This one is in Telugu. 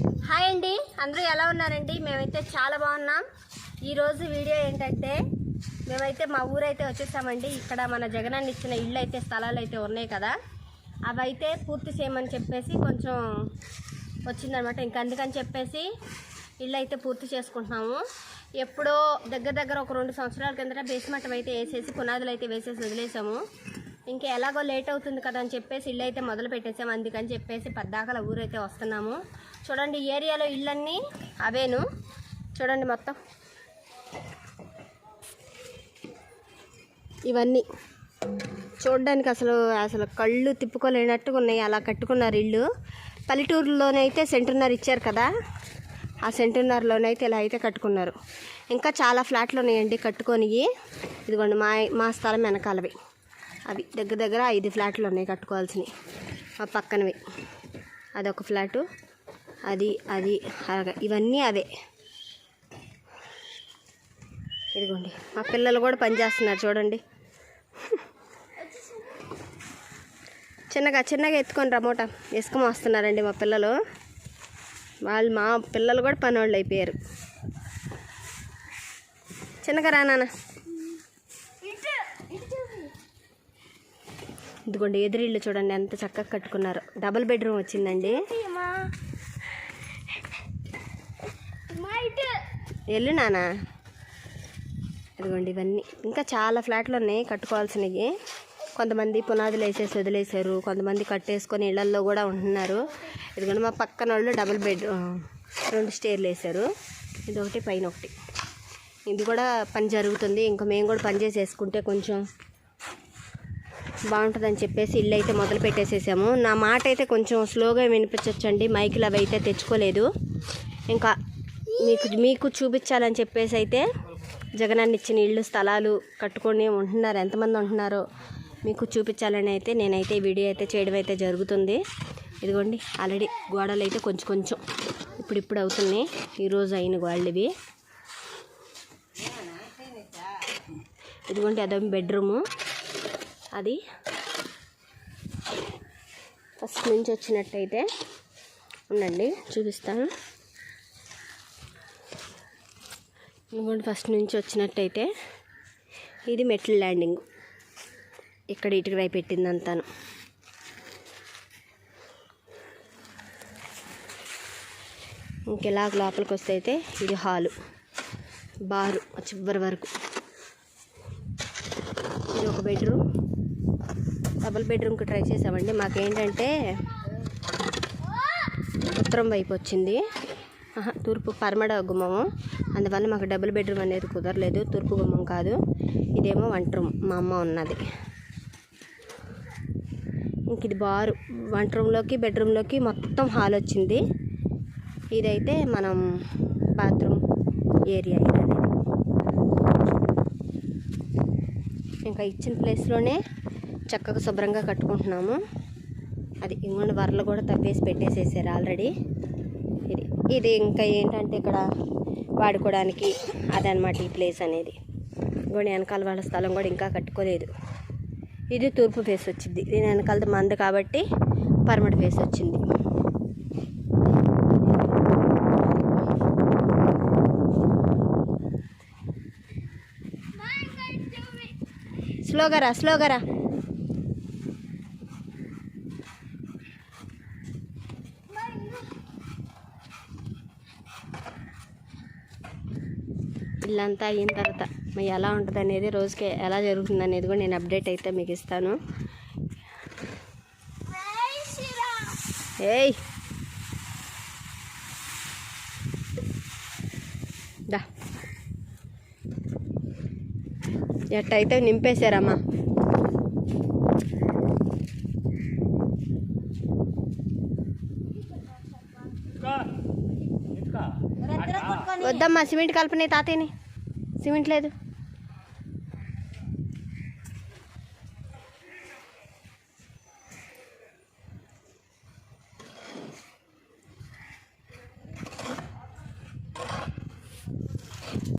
హాయ్ అండి. అందరూ ఎలా ఉన్నారండి? మేమైతే చాలా బాగున్నాం. ఈరోజు వీడియో ఏంటంటే మేమైతే మా ఊరైతే వచ్చేసామండి. ఇక్కడ మన జగనాన్ని ఇచ్చిన ఇళ్ళు అయితే స్థలాలు అయితే ఉన్నాయి కదా. అవి అయితే పూర్తి చేయమని చెప్పేసి కొంచెం వచ్చిందనమాట. ఇంక అందుకని చెప్పేసి ఇల్లు అయితే పూర్తి చేసుకుంటున్నాము. ఎప్పుడో దగ్గర దగ్గర ఒక రెండు సంవత్సరాల కిందట బేస్మెంట్ అయితే వేసేసి పునాదులు అయితే వేసేసి వదిలేసాము. ఇంకా ఎలాగో లేట్ అవుతుంది కదా అని చెప్పేసి ఇల్లు అయితే మొదలు పెట్టేసాము అందుకని చెప్పేసి పద్దాకల ఊరైతే వస్తున్నాము. చూడండి ఏరియాలో ఇళ్ళన్నీ అవేను. చూడండి మొత్తం. ఇవన్నీ. చూడడానికి అసలు అసలు కళ్ళు తిప్పుకోలేనట్టుగా ఉన్నాయి. అలా కట్టుకున్నారు ఇల్లు. పల్లెటూరులోనైతే సెంటున్నర ఇచ్చారు కదా. ఆ సెంటున్నరలోనైతే ఇలా అయితే కట్టుకున్నారు. ఇంకా చాలా ఫ్లాట్లు ఉన్నాయండి కట్టుకొని ఇదిగోండి మా మా స్థలం వెనకాలవి. అవి దగ్గర దగ్గర ఐదు ఫ్లాట్లు ఉన్నాయి కట్టుకోవాల్సినవి. ఆ పక్కనవి. అదొక ఫ్లాటు అది అది అలాగే. ఇవన్నీ అవే. ఇదిగోండి. మా పిల్లలు కూడా పనిచేస్తున్నారు చూడండి. చిన్నగా చిన్నగా ఎత్తుకొని రమోట ఇసుక మోస్తున్నారండి మా పిల్లలు. వాళ్ళు మా పిల్లలు కూడా పనివాళ్ళు అయిపోయారు. చిన్నగా రా నాన్న. ఇదిగోండి ఎదురిల్లు చూడండి ఎంత చక్కగా కట్టుకున్నారు. డబుల్ బెడ్రూమ్ వచ్చిందండి. వెళ్ళు నాన్న ఇదిగోండి ఇవన్నీ. ఇంకా చాలా ఫ్లాట్లు ఉన్నాయి కట్టుకోవాల్సినవి. కొంతమంది పునాదులు వేసేసి వదిలేశారు కొంతమంది కట్టేసుకొని ఇళ్ళల్లో కూడా ఉంటున్నారు. ఇదిగోండి మా పక్కన వాళ్ళు డబుల్ బెడ్ రెండు స్టేర్లు వేశారు. ఇది ఒకటి పైన ఒకటి. ఇది కూడా పని జరుగుతుంది. ఇంకా మేము కూడా పని చేసేసుకుంటే కొంచెం బాగుంటుందని చెప్పేసి ఇల్లు అయితే మొదలు పెట్టేసేసాము. నా మాట అయితే కొంచెం స్లోగా వినిపించవచ్చండి మైకులు అవి అయితే తెచ్చుకోలేదు. ఇంకా మీకు మీకు చూపించాలని చెప్పేసి అయితే జగనాన్ని ఇచ్చిన ఇళ్ళు స్థలాలు కట్టుకొని ఉంటున్నారు. ఎంతమంది ఉంటున్నారో మీకు చూపించాలని అయితే నేనైతే ఈ వీడియో అయితే చేయడం అయితే జరుగుతుంది. ఇదిగోండి ఆల్రెడీ గోడలు అయితే కొంచెం కొంచెం ఇప్పుడు ఇప్పుడు అవుతున్నాయి ఈరోజు అయిన గోడలు ఇవి ఇదిగోండి అదో బెడ్రూము. అది ఫస్ట్ నుంచి వచ్చినట్టయితే ఉండండి చూపిస్తాను. ఇంకోటి ఫస్ట్ నుంచి వచ్చినట్టయితే ఇది మెట్ల ల్యాండింగ్. ఇక్కడ ఇటుక రాయి పెట్టిందంతాను. ఇంకెలా లోపలికి వస్తే అయితే ఇది హాలు బారు చివరి వరకు. ఇది ఒక బెడ్రూమ్. డబుల్ బెడ్రూమ్కి ట్రై చేసామండి. మాకేంటంటే ఉత్తరం వైపు వచ్చింది. తూర్పు పరమడ గుమ్మము. అందువల్ల మాకు డబుల్ బెడ్రూమ్ అనేది కుదరలేదు. తూర్పు గుమ్మం కాదు. ఇదేమో వంట రూమ్. మా అమ్మ ఉన్నది. ఇంక ఇది బారు. వంట రూమ్లోకి బెడ్రూమ్లోకి మొత్తం హాల్ వచ్చింది. ఇదైతే మనం బాత్రూమ్ ఏరియా ఇది. ఇంకా ఇచ్చిన ప్లేస్లోనే చక్కగా శుభ్రంగా కట్టుకుంటున్నాము. అది ఇంకొండ వరలు కూడా తవ్వేసి పెట్టేసేసారు ఆల్రెడీ. ఇది ఇది ఇంకా ఏంటంటే ఇక్కడ వాడుకోవడానికి అదనమాట ఈ ప్లేస్ అనేది. ఇంకోటి వెనకాల వాళ్ళ స్థలం కూడా ఇంకా కట్టుకోలేదు. ఇది తూర్పు ఫేస్ వచ్చింది. దీని వెనకాలది మంద కాబట్టి పర్మట్ ఫేస్ వచ్చింది. స్లోగా రా స్లోగా రా. ఇల్లంతా అయిన తర్వాత మరి ఎలా ఉంటుంది అనేది రోజుకి ఎలా జరుగుతుంది అనేది కూడా నేను అప్డేట్ అయితే మీకు ఇస్తాను. ఏయ్! దా. ఎట్టయితే నింపేశారమ్మా. వద్దమ్మా సిమెంట్ కలపని తాతయ్యని. సిమెంట్ లేదు.